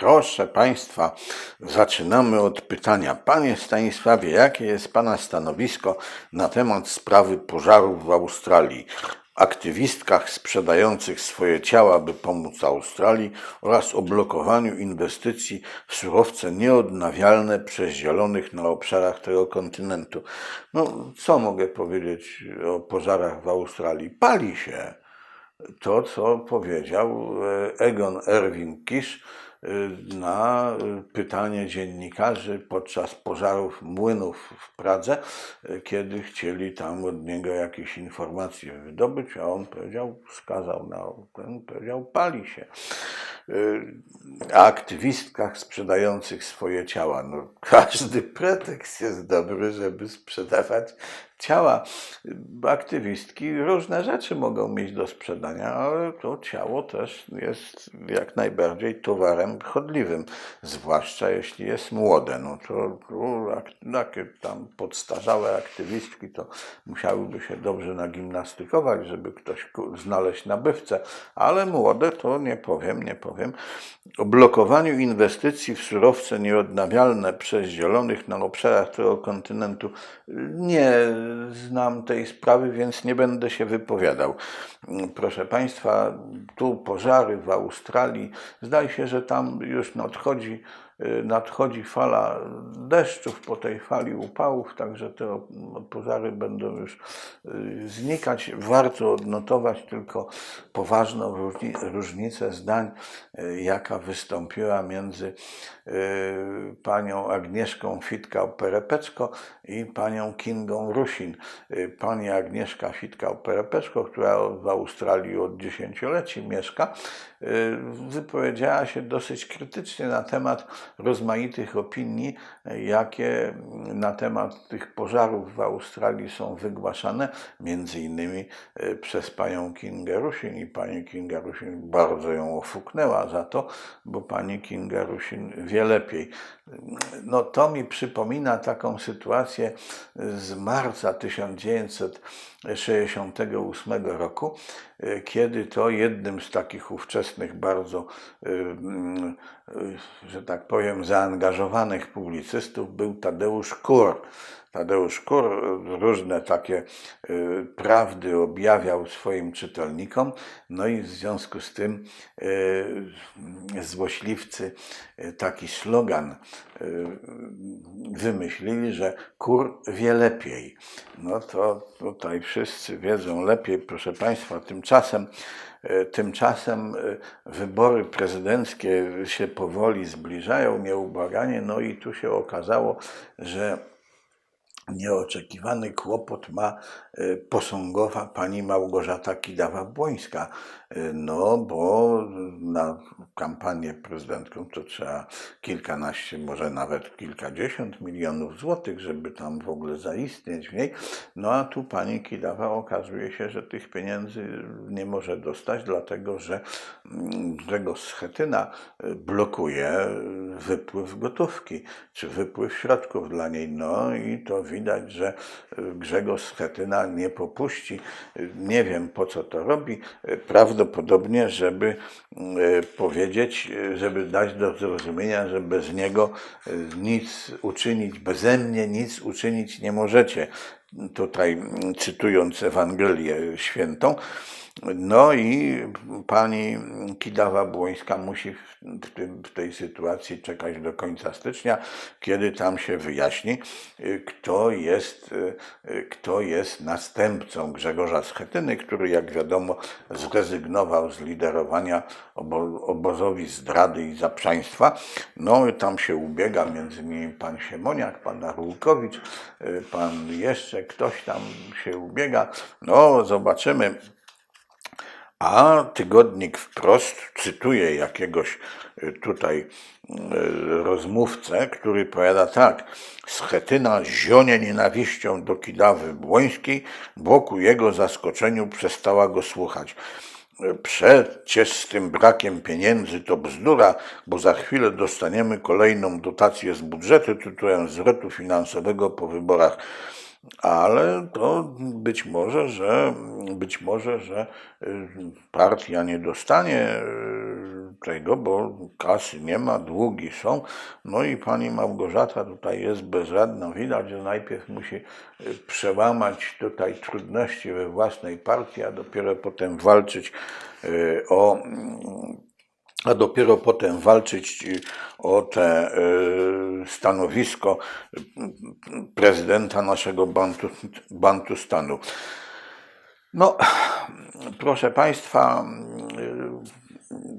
Proszę Państwa, zaczynamy od pytania. Panie Stanisławie, jakie jest Pana stanowisko na temat sprawy pożarów w Australii? Aktywistkach sprzedających swoje ciała, by pomóc Australii oraz o blokowaniu inwestycji w surowce nieodnawialne przez zielonych na obszarach tego kontynentu. No, co mogę powiedzieć o pożarach w Australii? Pali się to, co powiedział e, Egon Erwin Kisz na e, pytanie dziennikarzy podczas pożarów młynów w Pradze, e, kiedy chcieli tam od niego jakieś informacje wydobyć, a on powiedział, wskazał na ten, powiedział, pali się. A aktywistkach sprzedających swoje ciała. No, każdy pretekst jest dobry, żeby sprzedawać ciała. Aktywistki różne rzeczy mogą mieć do sprzedania, ale to ciało też jest jak najbardziej towarem chodliwym, zwłaszcza jeśli jest młode. No to, to ak- takie tam podstarzałe aktywistki to musiałyby się dobrze nagimnastykować, żeby ktoś znaleźć nabywcę, ale młode to nie powiem, nie powiem. O blokowaniu inwestycji w surowce nieodnawialne przez zielonych na obszarach tego kontynentu nie znam tej sprawy, więc nie będę się wypowiadał. Proszę Państwa, tu pożary w Australii. Zdaje się, że tam już nadchodzi, y, nadchodzi fala deszczów po tej fali upałów, także te pożary będą już y, znikać. Warto odnotować tylko poważną różni- różnicę zdań, y, jaka wystąpiła między panią Agnieszką Fitkał-Perepeczko i panią Kingą Rusin. Pani Agnieszka Fitkał-Perepeczko, która w Australii od dziesięcioleci mieszka, y, wypowiedziała się dosyć krytycznie na temat rozmaitych opinii, jakie na temat tych pożarów w Australii są wygłaszane, między innymi y, przez panią Kingę Rusin i pani Kinga Rusin bardzo ją ofuknęła za to, bo pani Kinga Rusin wie lepiej. No to mi przypomina taką sytuację z marca 1968 roku, kiedy to jednym z takich ówczesnych bardzo, mm, y, że tak powiem, zaangażowanych publicystów był Tadeusz Kur. Tadeusz Kur różne takie prawdy objawiał swoim czytelnikom, no i w związku z tym złośliwcy taki slogan wymyślili, że kur wie lepiej. No to tutaj wszyscy wiedzą lepiej, proszę Państwa, tymczasem E, Tymczasem e, wybory prezydenckie się powoli zbliżają nieubłaganie, no i tu się okazało, że nieoczekiwany kłopot ma e, posągowa pani Małgorzata Kidawa-Błońska. No, bo na kampanię prezydencką to trzeba kilkanaście, może nawet kilkadziesiąt milionów złotych, żeby tam w ogóle zaistnieć w niej. No a tu pani Kidawa okazuje się, że tych pieniędzy nie może dostać, dlatego że mm, Grzegorz Schetyna e, blokuje wypływ gotówki, czy wypływ środków dla niej. No i to widać, że e, Grzegorz Schetyna nie popuści. Nie wiem po co to robi. E, Prawdopodobnie, żeby e, powiedzieć, e, żeby dać do zrozumienia, że bez niego e, nic uczynić, beze mnie nic uczynić nie możecie. Tutaj cytując Ewangelię Świętą. No i pani Kidawa-Błońska musi w, tym, w tej sytuacji czekać do końca stycznia, kiedy tam się wyjaśni, kto jest, kto jest następcą Grzegorza Schetyny, który jak wiadomo zrezygnował z liderowania obo, obozowi zdrady i zaprzaństwa. No i tam się ubiega między innymi pan Siemoniak, pan Arłukowicz, pan jeszcze ktoś tam się ubiega. No zobaczymy. A tygodnik wprost cytuje jakiegoś y, tutaj y, rozmówcę, który powiada tak. Schetyna zionie nienawiścią do Kidawy Błońskiej, bo ku jego zaskoczeniu przestała go słuchać. Przecież z tym brakiem pieniędzy to bzdura, bo za chwilę dostaniemy kolejną dotację z budżetu tytułem zwrotu finansowego po wyborach. Ale to być może, że być może, że y, partia nie dostanie y, tego, bo kasy nie ma, długi są. No i pani Małgorzata tutaj jest bezradna. Widać, że najpierw musi y, przełamać tutaj trudności we własnej partii, a dopiero potem walczyć o a dopiero potem walczyć y, o te y, stanowisko y, prezydenta naszego Bantu, Bantustanu. No, proszę Państwa,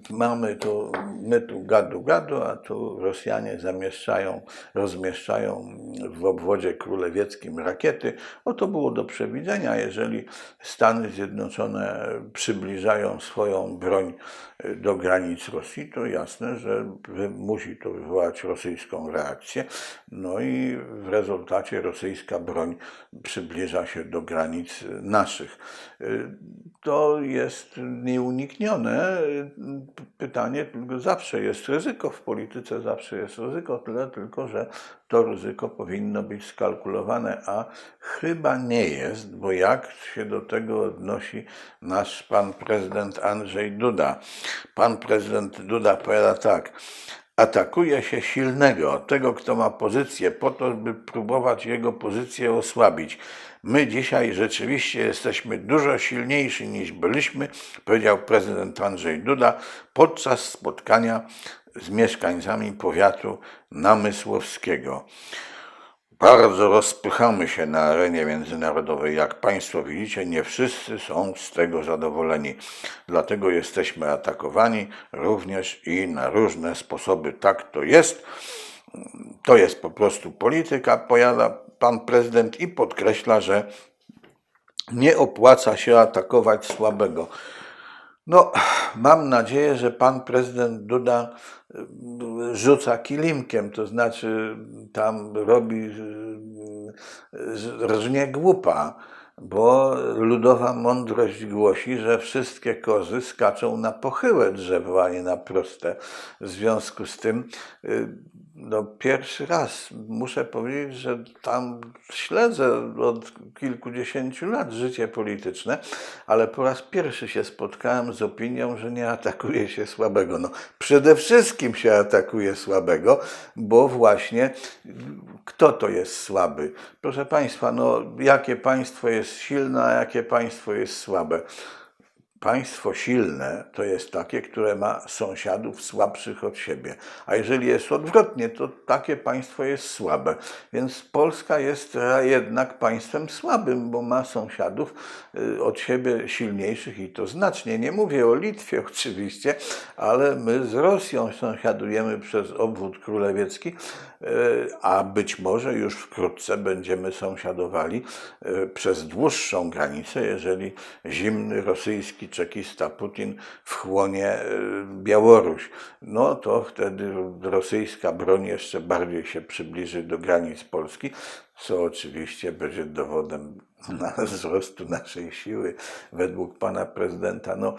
mamy tu, my tu gadu gadu, a tu Rosjanie zamieszczają, rozmieszczają w obwodzie królewieckim rakiety. No to było do przewidzenia, jeżeli Stany Zjednoczone przybliżają swoją broń do granic Rosji, to jasne, że musi to wywołać rosyjską reakcję. No i w rezultacie rosyjska broń przybliża się do granic naszych. To jest nieuniknione pytanie, tylko zawsze jest ryzyko w polityce, zawsze jest ryzyko, tyle tylko, że to ryzyko powinno być skalkulowane, a chyba nie jest, bo jak się do tego odnosi nasz pan prezydent Andrzej Duda? Pan prezydent Duda powiada tak. Atakuje się silnego, tego, kto ma pozycję, po to, by próbować jego pozycję osłabić. My dzisiaj rzeczywiście jesteśmy dużo silniejsi niż byliśmy, powiedział prezydent Andrzej Duda podczas spotkania z mieszkańcami powiatu namysłowskiego. Bardzo rozpychamy się na arenie międzynarodowej. Jak Państwo widzicie, nie wszyscy są z tego zadowoleni. Dlatego jesteśmy atakowani również i na różne sposoby. Tak to jest. To jest po prostu polityka, pojada pan prezydent i podkreśla, że nie opłaca się atakować słabego. No, mam nadzieję, że pan prezydent Duda y, rzuca kilimkiem, to znaczy tam robi rżnie głupa, bo ludowa mądrość głosi, że wszystkie kozy skaczą na pochyłe drzewo, a nie na proste. W związku z tym y, no, pierwszy raz muszę powiedzieć, że tam śledzę od kilkudziesięciu lat życie polityczne, ale po raz pierwszy się spotkałem z opinią, że nie atakuje się słabego. No, przede wszystkim się atakuje słabego, bo właśnie kto to jest słaby? Proszę Państwa, no, jakie państwo jest silne, a jakie państwo jest słabe? Państwo silne to jest takie, które ma sąsiadów słabszych od siebie. A jeżeli jest odwrotnie, to takie państwo jest słabe. Więc Polska jest jednak państwem słabym, bo ma sąsiadów y, od siebie silniejszych i to znacznie. Nie mówię o Litwie oczywiście, ale my z Rosją sąsiadujemy przez obwód królewiecki, y, a być może już wkrótce będziemy sąsiadowali y, przez dłuższą granicę, jeżeli zimny rosyjski czekista Putin wchłonie Białoruś. No to wtedy rosyjska broń jeszcze bardziej się przybliży do granic Polski, co oczywiście będzie dowodem na wzrostu naszej siły według pana prezydenta. No,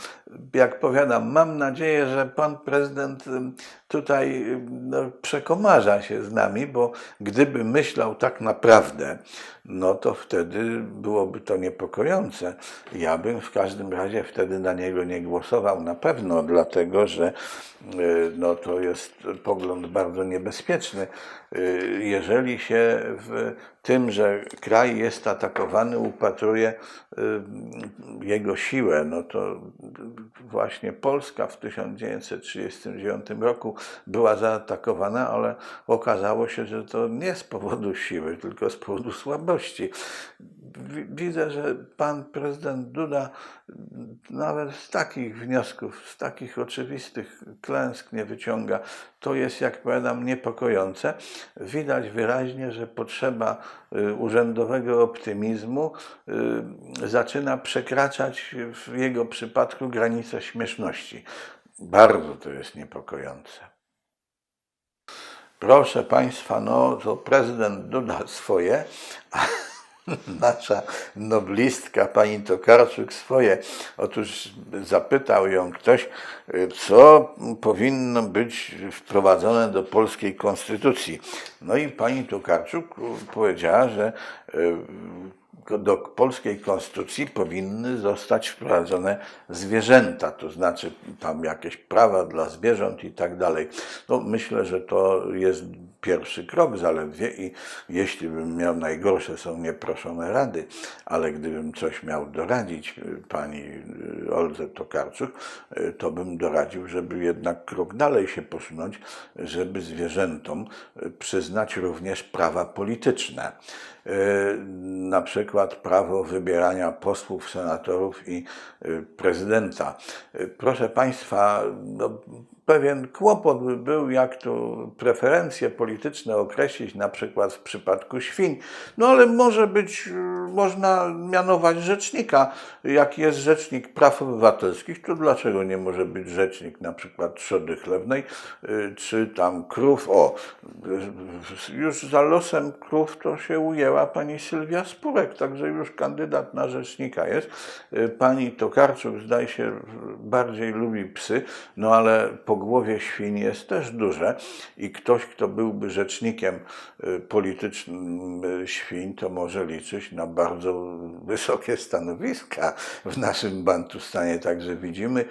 jak powiadam, mam nadzieję, że pan prezydent tutaj no, przekomarza się z nami, bo gdyby myślał tak naprawdę, no to wtedy byłoby to niepokojące. Ja bym w każdym razie wtedy na niego nie głosował na pewno, dlatego że no, to jest pogląd bardzo niebezpieczny. Jeżeli się w tym, że kraj jest atakowany, upatruje jego siłę, no to właśnie Polska w 1939 roku była zaatakowana, ale okazało się, że to nie z powodu siły, tylko z powodu słabości. Widzę, że pan prezydent Duda nawet z takich wniosków, z takich oczywistych klęsk nie wyciąga. To jest, jak powiadam, niepokojące. Widać wyraźnie, że potrzeba y, urzędowego optymizmu y, zaczyna przekraczać w jego przypadku granice śmieszności. Bardzo to jest niepokojące. Proszę Państwa, no to prezydent Duda swoje, nasza noblistka, pani Tokarczuk, swoje. Otóż zapytał ją ktoś, co powinno być wprowadzone do polskiej konstytucji. No i pani Tokarczuk powiedziała, że y, do polskiej konstytucji powinny zostać wprowadzone zwierzęta, to znaczy tam jakieś prawa dla zwierząt i tak dalej. No, myślę, że to jest pierwszy krok zaledwie i jeśli bym miał, najgorsze są nieproszone rady, ale gdybym coś miał doradzić y, pani y, Oldze Tokarczuk, y, to bym doradził, żeby jednak krok dalej się posunąć, żeby zwierzętom przyznać również prawa polityczne. Na przykład prawo wybierania posłów, senatorów i y, prezydenta. Y, Proszę Państwa, no, pewien kłopot by był, jak tu preferencje polityczne określić, na przykład w przypadku świń. No ale może być, można mianować rzecznika. Jak jest rzecznik praw obywatelskich, to dlaczego nie może być rzecznik na przykład trzody chlewnej, y, czy tam krów? O, już za losem krów to się ujęła pani Sylwia Spurek, także już kandydat na rzecznika jest. Y, Pani Tokarczuk zdaje się bardziej lubi psy, no ale po głowie świń jest też duże i ktoś, kto byłby rzecznikiem y, politycznym y, świń, to może liczyć na bardzo wysokie stanowiska w naszym Bantustanie. Także widzimy,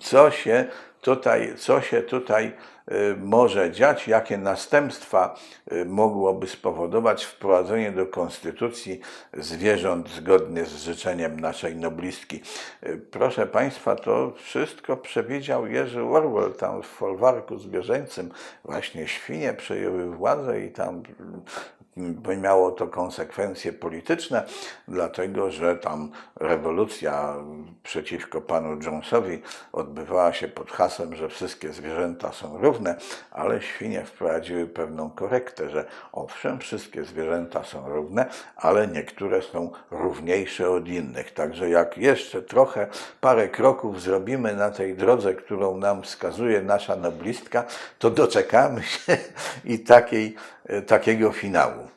co się tutaj, co się tutaj y, może dziać, jakie następstwa y, mogłoby spowodować wprowadzenie do konstytucji zwierząt zgodnie z życzeniem naszej noblistki. Y, Proszę Państwa, to wszystko przewidział Jerzy Orwell tam w folwarku zwierzęcym. Właśnie świnie przejęły władzę i tam miało to konsekwencje polityczne, dlatego że tam rewolucja przeciwko panu Jonesowi odbywała się pod że wszystkie zwierzęta są równe, ale świnie wprowadziły pewną korektę, że owszem, wszystkie zwierzęta są równe, ale niektóre są równiejsze od innych. Także jak jeszcze trochę, parę kroków zrobimy na tej drodze, którą nam wskazuje nasza noblistka, to doczekamy się i takiej, takiego finału.